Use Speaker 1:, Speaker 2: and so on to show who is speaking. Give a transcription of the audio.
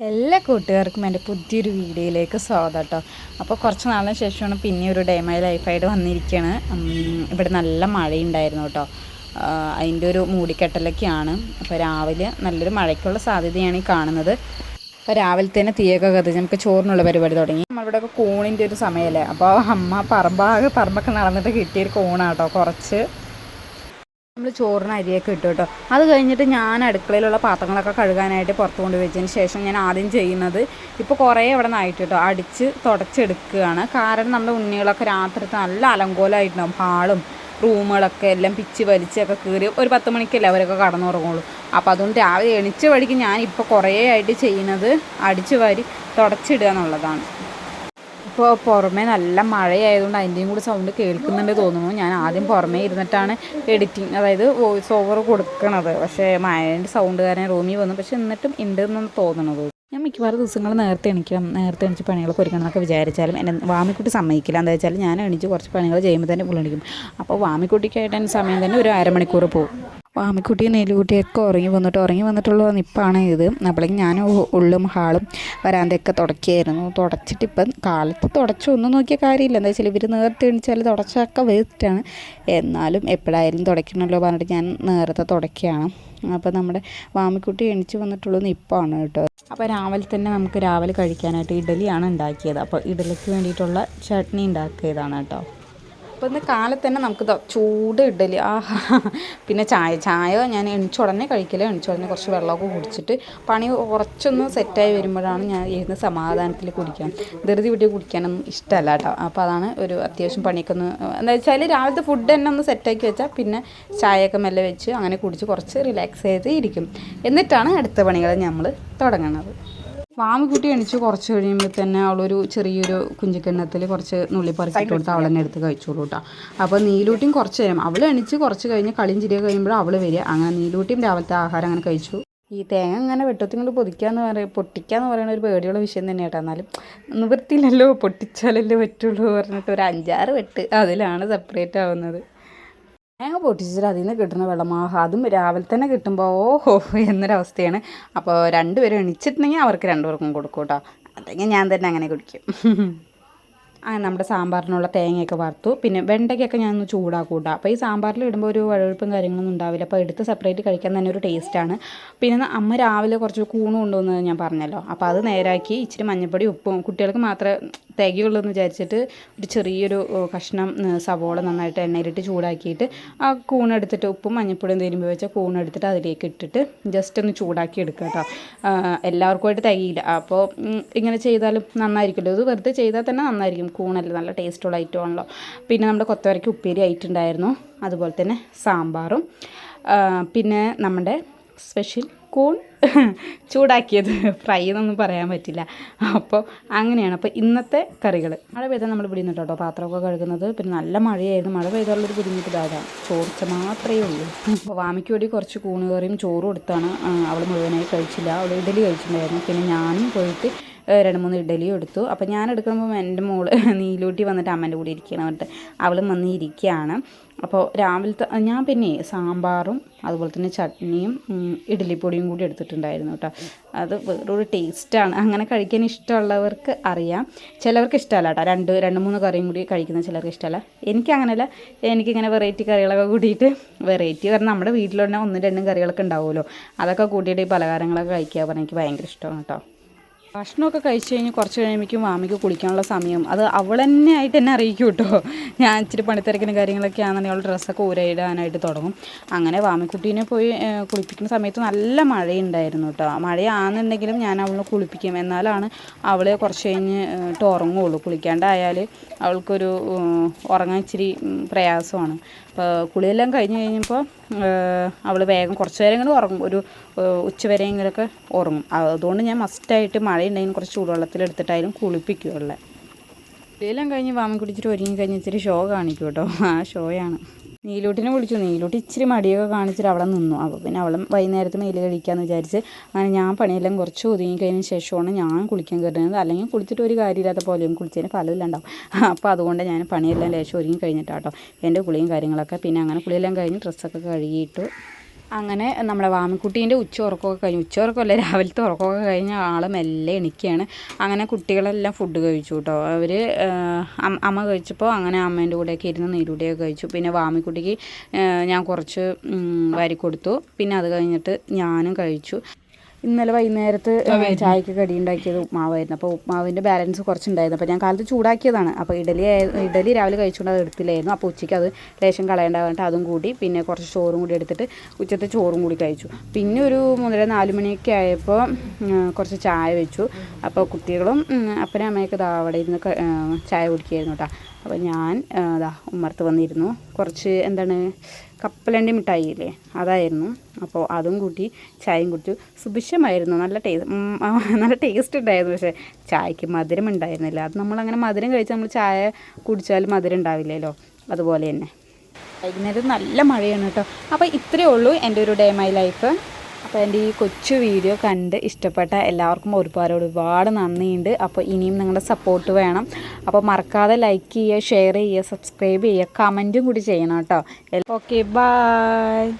Speaker 1: എല്ലാ കൂട്ടുകാർക്കും എന്റെ പുതിയൊരു വീഡിയോയിലേക്ക് സ്വാഗതം കേട്ടോ. അപ്പോൾ കുറച്ച് നാളിന് ശേഷമാണ് പിന്നെ ഒരു ഡേ മൈ ലൈഫായിട്ട് വന്നിരിക്കുകയാണ് ഇവിടെ നല്ല മഴയുണ്ടായിരുന്നു കേട്ടോ. അതിന്റെ ഒരു മൂടിക്കെട്ടലൊക്കെയാണ്. അപ്പോൾ രാവിലെ നല്ലൊരു മഴയ്ക്കുള്ള സാധ്യതയാണ് ഈ കാണുന്നത്. അപ്പോൾ രാവിലെ തന്നെ തീയൊക്കെ കത്തിച്ച് നമുക്ക് ചോറിനുള്ള പരിപാടി തുടങ്ങി. നമ്മളിവിടെ ഒക്കെ കൂണിന്റെ ഒരു സമയമല്ലേ? അപ്പോൾ അമ്മ പറമ്പാകെ പറമ്പൊക്കെ നടന്നിട്ട് കിട്ടിയൊരു കൂണാട്ടോ കുറച്ച്. നമ്മൾ ചോറിന് അരിയൊക്കെ ഇട്ടു കേട്ടോ. അത് കഴിഞ്ഞിട്ട് ഞാൻ അടുക്കളയിലുള്ള പാത്രങ്ങളൊക്കെ കഴുകാനായിട്ട് പുറത്ത് കൊണ്ട് ശേഷം ഞാൻ ആദ്യം ചെയ്യുന്നത് ഇപ്പോൾ കുറേ ഇവിടെ നിന്നായിട്ട് കേട്ടോ. അടിച്ച് തുടച്ചെടുക്കുകയാണ്. കാരണം നമ്മുടെ ഉണ്ണികളൊക്കെ രാത്രിത്തെ നല്ല അലങ്കോലമായിട്ടുണ്ടാവും. ഹാളും റൂമുകളൊക്കെ എല്ലാം പിച്ച് വലിച്ചൊക്കെ കീറി ഒരു പത്ത് മണിക്കല്ലേ അവരൊക്കെ കടന്നുറങ്ങുള്ളൂ. അപ്പോൾ അതുകൊണ്ട് രാവിലെ എണിച്ച വഴിക്ക് ഞാൻ ഇപ്പോൾ കുറേ ആയിട്ട് ചെയ്യുന്നത് അടിച്ച് വാരി തുടച്ചിടുക എന്നുള്ളതാണ്. ഇപ്പോൾ പുറമേ നല്ല മഴയായതുകൊണ്ട് അതിന്റെയും കൂടി സൗണ്ട് കേൾക്കുന്നുണ്ട് തോന്നുന്നു. ഞാൻ ആദ്യം പുറമേ ഇരുന്നിട്ടാണ് എഡിറ്റിങ് അതായത് വോയിസ് ഓവർ കൊടുക്കണത്. പക്ഷേ മഴേന്റെ സൗണ്ട് കാരണം റൂമിൽ വന്നു. പക്ഷെ എന്നിട്ടും ഉണ്ട് എന്നാണ് തോന്നണത്. ഞാൻ മിക്കവാറും ദിവസങ്ങൾ നേരത്തെ എണിക്കണം നേരത്തെ എണിച്ച് പണികളൊക്കെ ഒരുക്കണം എന്നൊക്കെ വിചാരിച്ചാലും എന്നെ വാമിക്കുട്ടി സമ്മതിക്കില്ല. എന്താ വെച്ചാൽ ഞാൻ എണിച്ച് കുറച്ച് പണികൾ ചെയ്യുമ്പോൾ തന്നെ പുള്ളിക്കും അപ്പോൾ വാമിക്കുട്ടിക്കായിട്ട് എന്റെ സമയം തന്നെ ഒരു അരമണിക്കൂർ പോകും. വാമിക്കുട്ടി നെല്ലുകുട്ടിയൊക്കെ ഉറങ്ങി വന്നിട്ട് ഉറങ്ങി വന്നിട്ടുള്ള നിപ്പാണ് ഇത്. അപ്പോഴേക്കും ഞാൻ ഉള്ളും ഹാളും വരാന്തയൊക്കെ തുടക്കിയായിരുന്നു. തുടച്ചിട്ട് ഇപ്പം കാലത്ത് തുടച്ചു. ഒന്നും നോക്കിയ കാര്യമില്ല. എന്താ വെച്ചാൽ ഇവർ നേരത്തെ എണിച്ചാൽ തുടച്ചൊക്കെ വേസ്റ്റാണ് എന്നാലും എപ്പോഴായാലും തുടയ്ക്കണമല്ലോ പറഞ്ഞിട്ട് ഞാൻ നേരത്തെ തുടക്കുകയാണ് അപ്പോൾ നമ്മുടെ വാമിക്കുട്ടി എണിച്ച് വന്നിട്ടുള്ള നിപ്പാണ് കേട്ടോ. അപ്പോൾ രാവിലെ തന്നെ നമുക്ക് രാവിലെ കഴിക്കാനായിട്ട് ഇഡലിയാണ് ഉണ്ടാക്കിയത്. അപ്പോൾ ഇഡലിക്ക് വേണ്ടിയിട്ടുള്ള ചട്നി ഉണ്ടാക്കിയതാണ് കേട്ടോ. അപ്പോൾ ഇന്ന് കാലത്ത് തന്നെ നമുക്ക് ചൂട് ഇഡലി ആ പിന്നെ ചായ ചായ ഞാൻ എണിച്ച ഉടനെ കഴിക്കില്ല എണിച്ച ഉടനെ കുറച്ച് വെള്ളമൊക്കെ കുടിച്ചിട്ട് പണി കുറച്ചൊന്ന് സെറ്റായി വരുമ്പോഴാണ് ഞാൻ ഇരുന്ന് സമാധാനത്തിൽ കുടിക്കാൻ. ധൃതി വിട്ട് കുടിക്കാനൊന്നും ഇഷ്ടമല്ല കേട്ടോ. അപ്പോൾ അതാണ് ഒരു അത്യാവശ്യം പണിയൊക്കെ ഒന്ന് എന്താ വെച്ചാൽ രാവിലത്തെ ഫുഡ് തന്നെ ഒന്ന് സെറ്റാക്കി വെച്ചാൽ പിന്നെ ചായയൊക്കെ മെല്ലെ വെച്ച് അങ്ങനെ കുടിച്ച് കുറച്ച് റിലാക്സ് ചെയ്ത് ഇരിക്കും. എന്നിട്ടാണ് അടുത്ത പണികൾ നമ്മൾ തുടങ്ങുന്നത് വാമിക്കുട്ടി എണിച്ച് കുറച്ച് കഴിയുമ്പോൾ തന്നെ അവളൊരു ചെറിയൊരു കുഞ്ഞിക്കിണ്ണത്തിൽ കുറച്ച് നുള്ളിപ്പറിച്ചിട്ട് കൊടുത്ത് അവൾ തന്നെ എടുത്ത് കഴിച്ചോളൂ കേട്ടോ അപ്പോൾ നീലൂട്ടിയും കുറച്ച് നേരം അവൾ എണിച്ച് കുറച്ച് കഴിഞ്ഞ് കളിയും ചിരിയൊക്കെ കഴിയുമ്പോൾ അവൾ വരിക. അങ്ങനെ നീലൂട്ടിയും രാവിലത്തെ ആഹാരം അങ്ങനെ കഴിച്ചു. ഈ തേങ്ങ അങ്ങനെ വെട്ടത്തിങ്ങോട്ട് പൊതിക്കാന്ന് പറയും പൊട്ടിക്കാന്ന് പറയുന്ന ഒരു പേടിയുള്ള വിഷയം തന്നെ കേട്ടോ എന്നാലും നിവൃത്തിയില്ലല്ലോ പൊട്ടിച്ചാലല്ലേ പറ്റുള്ളൂ പറഞ്ഞിട്ട് ഒരു അഞ്ചാറ് വെട്ട് അതിലാണ് സെപ്പറേറ്റ് ആവുന്നത്. തേങ്ങ പൊട്ടിച്ചിട്ട് അതിൽ നിന്ന് കിട്ടുന്ന വെള്ളമാഹ അതും രാവിലെ തന്നെ കിട്ടുമ്പോൾ ഓഹോ എന്നൊരവസ്ഥയാണ്. അപ്പോൾ രണ്ടുപേരും എണിച്ചിട്ടുണ്ടെങ്കിൽ അവർക്ക് രണ്ടുപേർക്കും കൊടുക്കും കേട്ടോ. അല്ലെങ്കിൽ ഞാൻ തന്നെ അങ്ങനെ കുടിക്കും. നമ്മുടെ സാമ്പാറിനുള്ള തേങ്ങയൊക്കെ വറുത്തു. പിന്നെ വെണ്ടയ്ക്കൊക്കെ ഞാനൊന്ന് ചൂടാക്കൂട്ട അപ്പോൾ ഈ സാമ്പാറിൽ ഇടുമ്പോൾ ഒരു വഴുവഴുപ്പും കാര്യങ്ങളൊന്നും ഉണ്ടാവില്ല. അപ്പോൾ എടുത്ത് സെപ്പറേറ്റ് കഴിക്കാൻ തന്നെ ഒരു ടേസ്റ്റാണ് പിന്നെ അമ്മ രാവിലെ കുറച്ച് കൂണ് കൊണ്ടുവന്നത് ഞാൻ പറഞ്ഞല്ലോ. അപ്പോൾ അത് നേരാക്കി ഇച്ചിരി മഞ്ഞപ്പൊടി ഉപ്പും കുട്ടികൾക്ക് മാത്രമേ തികയുള്ളൂ എന്ന് വിചാരിച്ചിട്ട് ഒരു ചെറിയൊരു കഷ്ണം സവോള നന്നായിട്ട് എണ്ണയിലിട്ട് ചൂടാക്കിയിട്ട് ആ കൂണെടുത്തിട്ട് ഉപ്പും മഞ്ഞപ്പൊടിയും തിരുമ്പി വെച്ച കൂണെടുത്തിട്ട് അതിലേക്ക് ഇട്ടിട്ട് ജസ്റ്റ് ഒന്ന് ചൂടാക്കി എടുക്കുക കേട്ടോ എല്ലാവർക്കുമായിട്ട് തികയില്ല. അപ്പോൾ ഇങ്ങനെ ചെയ്താലും നന്നായിരിക്കുമല്ലോ. ഇത് വെറുതെ ചെയ്താൽ തന്നെ നന്നായിരിക്കും. കൂണല്ല നല്ല ടേസ്റ്റുള്ള ഐറ്റം ആണല്ലോ. പിന്നെ നമ്മുടെ കൊത്തവരയ്ക്ക് ഉപ്പേരി ആയിട്ടുണ്ടായിരുന്നു. അതുപോലെ തന്നെ സാമ്പാറും. പിന്നെ നമ്മുടെ സ്പെഷ്യൽ കൂൺ ചൂടാക്കിയത് ഫ്രൈ എന്നൊന്നും പറയാൻ പറ്റില്ല. അപ്പോൾ അങ്ങനെയാണ്. അപ്പോൾ ഇന്നത്തെ കറികൾ മഴ പെയ്താൽ നമ്മൾ ഇവിടെ കേട്ടോ പാത്രമൊക്കെ കഴുകുന്നത്. പിന്നെ നല്ല മഴയായിരുന്നു. മഴ പെയ്താലുള്ളൊരു ബുദ്ധിമുട്ട് ഇതാണ് ചോർച്ച മാത്രമേ ഉള്ളൂ. അപ്പോൾ വാമിക്ക് വേണ്ടി കുറച്ച് കൂണ് കറിയും ചോറും കൊടുത്താണ് അവൾ മുഴുവനായി കഴിച്ചില്ല. അവൾ ഇഡലി കഴിച്ചിട്ടുണ്ടായിരുന്നു. പിന്നെ ഞാനും പോയിട്ട് രണ്ട് മൂന്ന് ഇഡലിയും എടുത്തു. അപ്പോൾ ഞാൻ എടുക്കുമ്പോൾ എന്റെ മോൾ നീലൂട്ടി വന്നിട്ട് അമ്മേന്റെ കൂടെ ഇരിക്കുകയാണ്. എന്നിട്ട് അവളും വന്ന് ഇരിക്കുകയാണ്. അപ്പോൾ രാവിലത്തെ ഞാൻ പിന്നെ സാമ്പാറും അതുപോലെ തന്നെ ചട്നിയും ഇഡ്ഡലിപ്പൊടിയും കൂടി എടുത്തിട്ടുണ്ടായിരുന്നു കേട്ടോ. അത് വേറൊരു ടേസ്റ്റാണ് അങ്ങനെ കഴിക്കാൻ ഇഷ്ടമുള്ളവർക്ക് അറിയാം. ചിലവർക്ക് ഇഷ്ടമല്ല കേട്ടോ. രണ്ട് രണ്ട് മൂന്ന് കറിയും കൂടി കഴിക്കുന്ന ചിലർക്ക് ഇഷ്ടമല്ല. എനിക്ക് അങ്ങനെയല്ല. എനിക്കിങ്ങനെ വെറൈറ്റി കറികളൊക്കെ കൂടിയിട്ട് വെറൈറ്റി പറഞ്ഞാൽ നമ്മുടെ വീട്ടിലുണ്ടെങ്കിൽ ഒന്നും രണ്ടും കറികളൊക്കെ ഉണ്ടാവുമല്ലോ. അതൊക്കെ കൂട്ടിയിട്ട് ഈ പലഹാരങ്ങളൊക്കെ കഴിക്കുക പറഞ്ഞാൽ എനിക്ക് ഭയങ്കര ഇഷ്ടമാണ് കേട്ടോ. ഭക്ഷണമൊക്കെ കഴിച്ചു കഴിഞ്ഞ് കുറച്ച് കഴിയുമ്പോഴേക്കും മാമിക്ക് കുളിക്കാനുള്ള സമയം. അത് അവൾ തന്നെ ആയിട്ട് എന്നെ അറിയിക്കും കേട്ടോ. ഞാൻ ഇച്ചിരി പണിത്തിരക്കിനും കാര്യങ്ങളൊക്കെ ആണെന്നുണ്ടെങ്കിൽ അവൾ ഡ്രസ്സൊക്കെ ഊരയിടാനായിട്ട് തുടങ്ങും. അങ്ങനെ വാമിക്കുട്ടീനെ പോയി കുളിപ്പിക്കുന്ന സമയത്ത് നല്ല മഴയുണ്ടായിരുന്നു കേട്ടോ. മഴയാണെന്നുണ്ടെങ്കിലും ഞാൻ അവളെ കുളിപ്പിക്കും. എന്നാലാണ് അവളെ കുറച്ച് കഴിഞ്ഞ് ഉറങ്ങുള്ളൂ. കുളിക്കാണ്ടായാൽ അവൾക്കൊരു ഉറങ്ങാൻ ഇച്ചിരി പ്രയാസമാണ്. അപ്പോൾ കുളിയെല്ലാം കഴിഞ്ഞ് കഴിഞ്ഞപ്പോൾ അവൾ വേഗം കുറച്ച് നേരം ഇങ്ങനെ ഉറങ്ങും. ഒരു ഉച്ചവരെയെങ്കിലൊക്കെ ഉറങ്ങും. അതുകൊണ്ട് ഞാൻ മസ്റ്റായിട്ട് മഴയുണ്ടെങ്കിൽ കുറച്ച് ചൂടുവെള്ളത്തിലെടുത്തിട്ടായാലും കുളിപ്പിക്കുള്ളൂ എല്ലാം കഴിഞ്ഞ് വാമം കുടിച്ചിട്ട് ഒരുങ്ങി കഴിഞ്ഞ് ഇച്ചിരി ഷോ കാണിക്കും കേട്ടോ ആ ഷോയാണ് നീലൂട്ടിനെ വിളിച്ചു. നീലൂട്ടി ഇച്ചിരി മടിയൊക്കെ കാണിച്ചിട്ട് അവിടെ നിന്നു. അപ്പോൾ പിന്നെ അവളും വൈകുന്നേരത്ത് മെയിൽ കഴിക്കാമെന്ന് വിചാരിച്ച് അങ്ങനെ ഞാൻ പണിയെല്ലാം കുറച്ച് ഒതുങ്ങി കഴിഞ്ഞ ശേഷമാണ് ഞാൻ കുളിക്കാൻ കയറുന്നത്. അല്ലെങ്കിൽ കുളിച്ചിട്ട് ഒരു കാര്യമില്ലാത്ത പോലെയും കുളിച്ചതിന് ഫലമില്ലാണ്ടാവും. അപ്പോൾ അതുകൊണ്ട് ഞാൻ പണിയെല്ലാം ലേശം ഒരുങ്ങി കഴിഞ്ഞിട്ടാട്ടോ. എന്റെ കുളിയും കാര്യങ്ങളൊക്കെ പിന്നെ അങ്ങനെ കുളിയെല്ലാം കഴിഞ്ഞ് ഡ്രസ്സൊക്കെ കഴുകിയിട്ടു അങ്ങനെ നമ്മുടെ വാമിക്കുട്ടീന്റെ ഉച്ച ഉറക്കമൊക്കെ കഴിഞ്ഞു. ഉച്ച ഉറക്കമല്ല രാവിലത്തെ ഉറക്കമൊക്കെ കഴിഞ്ഞ ആൾ മെല്ലെ എണിക്കുകയാണ്. അങ്ങനെ കുട്ടികളെല്ലാം ഫുഡ് കഴിച്ചു കേട്ടോ അവർ അമ്മ കഴിച്ചപ്പോൾ അങ്ങനെ അമ്മേന്റെ കൂടെയൊക്കെ ഇരുന്ന് നീരുടെയൊക്കെ കഴിച്ചു. പിന്നെ വാമിക്കുട്ടിക്ക് ഞാൻ കുറച്ച് വാരി കൊടുത്തു. പിന്നെ അത് കഴിഞ്ഞിട്ട് ഞാനും കഴിച്ചു. ഇന്നലെ വൈകുന്നേരത്ത് ചായക്ക് കടി ഉണ്ടാക്കിയത് ഉപ്മാവായിരുന്നു. അപ്പോൾ ഉപ്മാവിന്റെ ബാലൻസ് കുറച്ചുണ്ടായിരുന്നു. അപ്പോൾ ഞാൻ കാലത്ത് ചൂടാക്കിയതാണ്. അപ്പോൾ ഇഡലി ഇഡലി രാവിലെ കഴിച്ചുകൊണ്ട് അത് എടുത്തില്ലായിരുന്നു. അപ്പോൾ ഉച്ചയ്ക്ക് അത് ലേശം കളയേണ്ടതായിട്ട് അതും കൂടി പിന്നെ കുറച്ച് ചോറും കൂടി എടുത്തിട്ട് ഉച്ചത്തെ ചോറും കൂടി കഴിച്ചു. പിന്നെ ഒരു മൂന്നര നാല് മണിയൊക്കെ ആയപ്പോൾ കുറച്ച് ചായ വെച്ചു. അപ്പോൾ കുട്ടികളും അപ്പനും അമ്മയൊക്കെ അവിടെ ഇരുന്ന് ചായ കുടിക്കുകയായിരുന്നു കേട്ടോ അപ്പോൾ ഞാൻ അതാ ഉമ്മർത്ത് വന്നിരുന്നു. കുറച്ച് എന്താണ് കപ്പലണ്ടി മിഠായി ഇല്ലേ അതായിരുന്നു. അപ്പോൾ അതും കൂട്ടി ചായയും കുടിച്ചു. സുഭിക്ഷമായിരുന്നു. നല്ല ടേസ്റ്റ് നല്ല ടേസ്റ്റ് ഉണ്ടായിരുന്നു. പക്ഷേ ചായക്ക് മധുരം ഉണ്ടായിരുന്നില്ല. അത് നമ്മളങ്ങനെ മധുരം കഴിച്ച് നമ്മൾ ചായ കുടിച്ചാൽ മധുരം ഉണ്ടാവില്ലല്ലോ. അതുപോലെ തന്നെ. വൈകുന്നേരം നല്ല മഴയാണ് കേട്ടോ. അപ്പോൾ ഇത്രയേ ഉള്ളൂ എന്റെ ഒരു ഡേ മൈ ലൈഫ് അപ്പോൾ എന്റെ ഈ കൊച്ചു വീഡിയോ കണ്ട് ഇഷ്ടപ്പെട്ട എല്ലാവർക്കും ഒരുപാട് ഒരുപാട് നന്ദിയുണ്ട്. അപ്പോൾ ഇനിയും നിങ്ങളുടെ സപ്പോർട്ട് വേണം. അപ്പോൾ മറക്കാതെ ലൈക്ക് ചെയ്യുക ഷെയർ ചെയ്യുക സബ്സ്ക്രൈബ് ചെയ്യുക കമന്റും കൂടി ചെയ്യണം കേട്ടോ. Okay bye